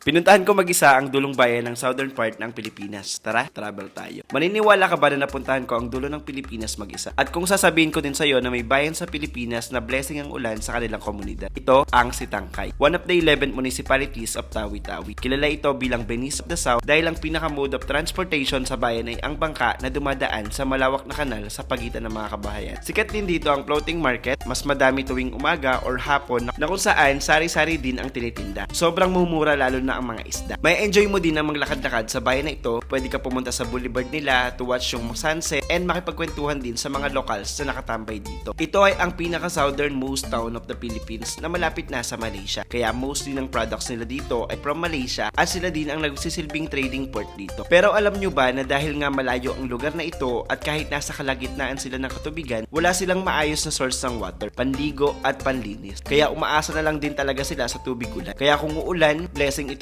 Pinuntahan ko mag-isa ang dulong bayan ng southern part ng Pilipinas. Tara, travel tayo. Maniniwala ka ba na napuntahan ko ang dulo ng Pilipinas mag-isa? At kung sasabihin ko din sa'yo na may bayan sa Pilipinas na blessing ang ulan sa kanilang komunidad, ito ang Sitangkay. One of the 11 municipalities of Tawi-Tawi. Kilala ito bilang Venice of the South dahil ang pinaka-mode of transportation sa bayan ay ang bangka na dumadaan sa malawak na kanal sa pagitan ng mga kabahayan. Sikat din dito ang floating market, mas madami tuwing umaga or hapon na kung saan sari-sari din ang tinitinda. Sobrang mumura lalo na ang mga isda. May enjoy mo din ang maglakad-lakad sa bayan na ito. Pwede ka pumunta sa boulevard nila to watch yung sunset and makipagkwentuhan din sa mga locals na nakatambay dito. Ito ay ang pinaka-southernmost town of the Philippines na malapit na sa Malaysia. Kaya mostly ng products nila dito ay from Malaysia at sila din ang nagsisilbing trading port dito. Pero alam nyo ba na dahil nga malayo ang lugar na ito at kahit nasa kalagitnaan sila ng katubigan, wala silang maayos na source ng water, panligo at panlinis. Kaya umaasa na lang din talaga sila sa tubig ulan. Kaya kung uulan, blessing ito